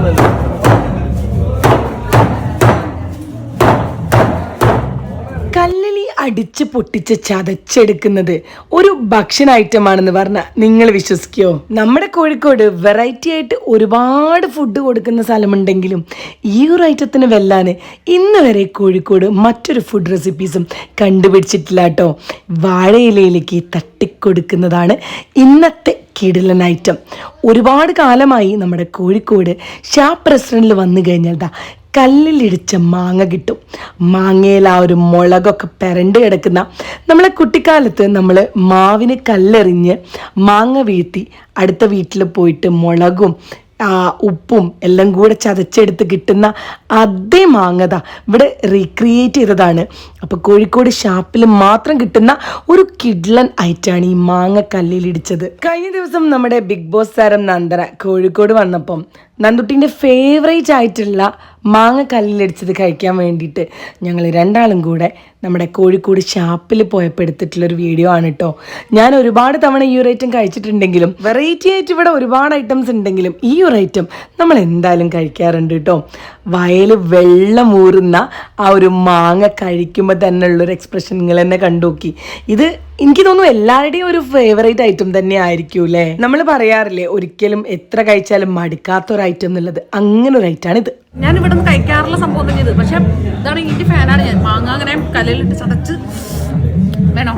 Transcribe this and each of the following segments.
കാണുന്നത് കല്ലലി അടിച്ച് പൊട്ടിച്ച് ചതച്ചെടുക്കുന്നത് ഒരു ഭക്ഷണ ഐറ്റം ആണെന്ന് പറഞ്ഞാൽ നിങ്ങൾ വിശ്വസിക്കുമോ നമ്മുടെ കോഴിക്കോട് വെറൈറ്റി ആയിട്ട് ഒരുപാട് ഫുഡ് കൊടുക്കുന്ന സ്ഥലമുണ്ടെങ്കിലും ഈ ഒരു ഐറ്റത്തിന് വെല്ലാൻ ഇന്ന് വരെ കോഴിക്കോട് മറ്റൊരു ഫുഡ് റെസിപ്പീസും കണ്ടുപിടിച്ചിട്ടില്ല കേട്ടോ വാഴയിലയിലേക്ക് തട്ടിക്കൊടുക്കുന്നതാണ് ഇന്നത്തെ കിടിലൻ ഐറ്റം ഒരുപാട് കാലമായി നമ്മുടെ കോഴിക്കോട് ഷാപ്പ് റെസ്റ്റോറന്റിൽ വന്നു കഴിഞ്ഞാൽ ദാ കല്ലിലിടിച്ച മാങ്ങ കിട്ടും. മാങ്ങയിൽ ആ ഒരു മുളകൊക്കെ പെരണ്ട് കിടക്കുന്ന നമ്മളെ കുട്ടിക്കാലത്ത് നമ്മൾ മാവിന് കല്ലെറിഞ്ഞ് മാങ്ങ വീഴ്ത്തി അടുത്ത വീട്ടിൽ പോയിട്ട് മുളകും ഉപ്പും എല്ലാം കൂടെ ചതച്ചെടുത്ത് കിട്ടുന്ന അതേ മാങ്ങത ഇവിടെ റീക്രിയേറ്റ് ചെയ്തതാണ്. അപ്പോൾ കോഴിക്കോട് ഷാപ്പിൽ മാത്രം കിട്ടുന്ന ഒരു കിഡ്ലൻ ഐറ്റാണ് ഈ മാങ്ങ കല്ലിലിടിച്ചത്. കഴിഞ്ഞ ദിവസം നമ്മുടെ ബിഗ് ബോസ് താരം നന്ദന കോഴിക്കോട് വന്നപ്പം നന്ദുട്ടിന്റെ ഫേവറേറ്റ് ആയിട്ടുള്ള മാങ്ങ കല്ലിലടിച്ചത് കഴിക്കാൻ വേണ്ടിയിട്ട് ഞങ്ങൾ രണ്ടാളും കൂടെ നമ്മുടെ കോഴിക്കോട് ഷാപ്പിൽ പോയപ്പോൾ എടുത്തിട്ടുള്ളൊരു വീഡിയോ ആണ് കേട്ടോ ഞാൻ ഒരുപാട് തവണ ഈ ഒരു ഐറ്റം കഴിച്ചിട്ടുണ്ടെങ്കിലും വെറൈറ്റി ആയിട്ട് ഇവിടെ ഒരുപാട് ഐറ്റംസ് ഉണ്ടെങ്കിലും ഈ ഒരു ഐറ്റം നമ്മൾ എന്തായാലും കഴിക്കാറുണ്ട് കേട്ടോ വയൽ വെള്ളമൂറുന്ന ആ ഒരു മാങ്ങ കഴിക്കുമ്പോൾ തന്നെ ഉള്ളൊരു എക്സ്പ്രഷൻ നിങ്ങൾ തന്നെ കണ്ടുനോക്കി. ഇത് എനിക്ക് തോന്നുന്നു എല്ലാവരുടെയും ഒരു ഫേവറേറ്റ് ഐറ്റം തന്നെ ആയിരിക്കും അല്ലേ നമ്മൾ പറയാറില്ലേ ഒരിക്കലും എത്ര കഴിച്ചാലും മടുക്കാത്ത ഒരു ഐറ്റം എന്നുള്ളത്. അങ്ങനെ ഒരു ഇത് ഞാൻ ഇവിടെ നിന്ന് കഴിക്കാറുള്ള സംഭവം തന്നെ ഇത്. പക്ഷെ ഇതാണ് ഇതിന്റെ ഫാനാണ് ഞാൻ. മാങ്ങ അങ്ങനെ കലയിലിട്ട് ചതച്ച് വേണോ?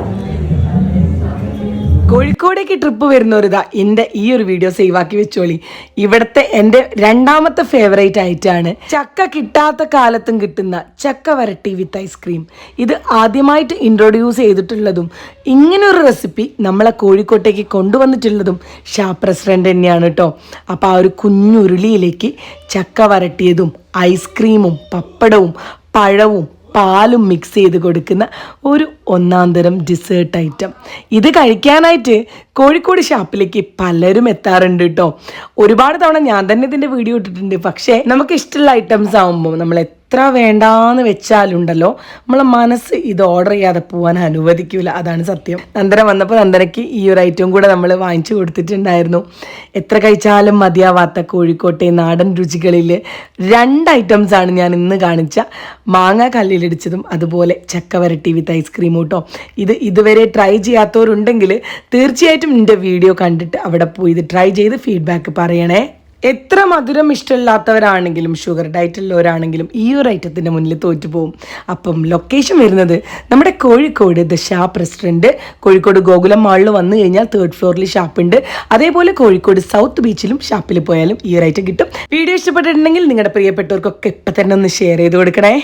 കോഴിക്കോടേക്ക് ട്രിപ്പ് വരുന്നവരിതാ എന്റെ ഈ ഒരു വീഡിയോ സേവ് ആക്കി വെച്ചോളി. ഇവിടുത്തെ എന്റെ രണ്ടാമത്തെ ഫേവറേറ്റ് ആയിട്ടാണ് ചക്ക കിട്ടാത്ത കാലത്തും കിട്ടുന്ന ചക്ക വരട്ടി വിത്ത് ഐസ്ക്രീം ഇത് ആദ്യമായിട്ട് ഇൻട്രൊഡ്യൂസ് ചെയ്തിട്ടുള്ളതും ഇങ്ങനെ ഒരു റെസിപ്പി നമ്മളെ കോഴിക്കോട്ടേക്ക് കൊണ്ടുവന്നിട്ടുള്ളതും ഷാപ്പ് റെസ്റ്റോറന്റ് തന്നെയാണ് കേട്ടോ അപ്പോൾ ആ ഒരു കുഞ്ഞുരുളിയിലേക്ക് ചക്ക വരട്ടിയതും ഐസ്ക്രീമും പപ്പടവും പഴവും പാലും മിക്സ് ചെയ്ത് കൊടുക്കുന്ന ഒരു ഒന്നാം തരം ഡിസേർട്ട് ഐറ്റം ഇത് കഴിക്കാനായിട്ട് കോഴിക്കോട് ഷാപ്പിലേക്ക് പലരും എത്താറുണ്ട് കേട്ടോ ഒരുപാട് തവണ ഞാൻ തന്നെ ഇതിന്റെ വീഡിയോ ഇട്ടിട്ടുണ്ട്. പക്ഷേ നമുക്ക് ഇഷ്ടമുള്ള ഐറ്റംസ് ആകുമ്പോൾ നമ്മൾ എത്ര വേണ്ടാന്ന് വെച്ചാലുണ്ടല്ലോ നമ്മളെ മനസ്സ് ഇത് ഓർഡർ ചെയ്യാതെ പോകാൻ അനുവദിക്കില്ല അതാണ് സത്യം. നന്ദന വന്നപ്പോൾ നന്ദനയ്ക്ക് ഈ ഒരു ഐറ്റം കൂടെ നമ്മൾ വാങ്ങിച്ചു കൊടുത്തിട്ടുണ്ടായിരുന്നു. എത്ര കഴിച്ചാലും മതിയാവാത്ത കോഴിക്കോട്ടെ നാടൻ രുചികളിൽ രണ്ട് ഐറ്റംസ് ആണ് ഞാൻ ഇന്ന് കാണിച്ച. മാങ്ങ കല്ലിലിടിച്ചതും അതുപോലെ ചക്ക വരട്ടി വിത്ത് ഐസ്ക്രീം കേട്ടോ ഇത് ഇതുവരെ ട്രൈ ചെയ്യാത്തവരുണ്ടെങ്കിൽ തീർച്ചയായിട്ടും എന്റെ വീഡിയോ കണ്ടിട്ട് അവിടെ പോയി ഇത് ട്രൈ ചെയ്ത് ഫീഡ്ബാക്ക് പറയണേ. എത്ര മധുരം ഇഷ്ടമില്ലാത്തവരാണെങ്കിലും ഷുഗർ ഡയറ്റ് ഉള്ളവരാണെങ്കിലും ഈ ഒരു ഐറ്റത്തിന്റെ മുന്നിൽ തോറ്റു പോകും അപ്പം ലൊക്കേഷൻ വരുന്നത് നമ്മുടെ കോഴിക്കോട് ദ ഷാപ്പ് റെസ്റ്റോറന്റ് കോഴിക്കോട് ഗോകുലം മാളിൽ വന്നു കഴിഞ്ഞാൽ തേർഡ് ഫ്ലോറിൽ ഷാപ്പുണ്ട് അതേപോലെ കോഴിക്കോട് സൗത്ത് ബീച്ചിലും ഷാപ്പിൽ പോയാലും ഈ ഒരു ഐറ്റം കിട്ടും. വീഡിയോ ഇഷ്ടപ്പെട്ടിട്ടുണ്ടെങ്കിൽ നിങ്ങളുടെ പ്രിയപ്പെട്ടവർക്കൊക്കെ ഇപ്പം തന്നെ ഒന്ന് ഷെയർ ചെയ്ത് കൊടുക്കണേ.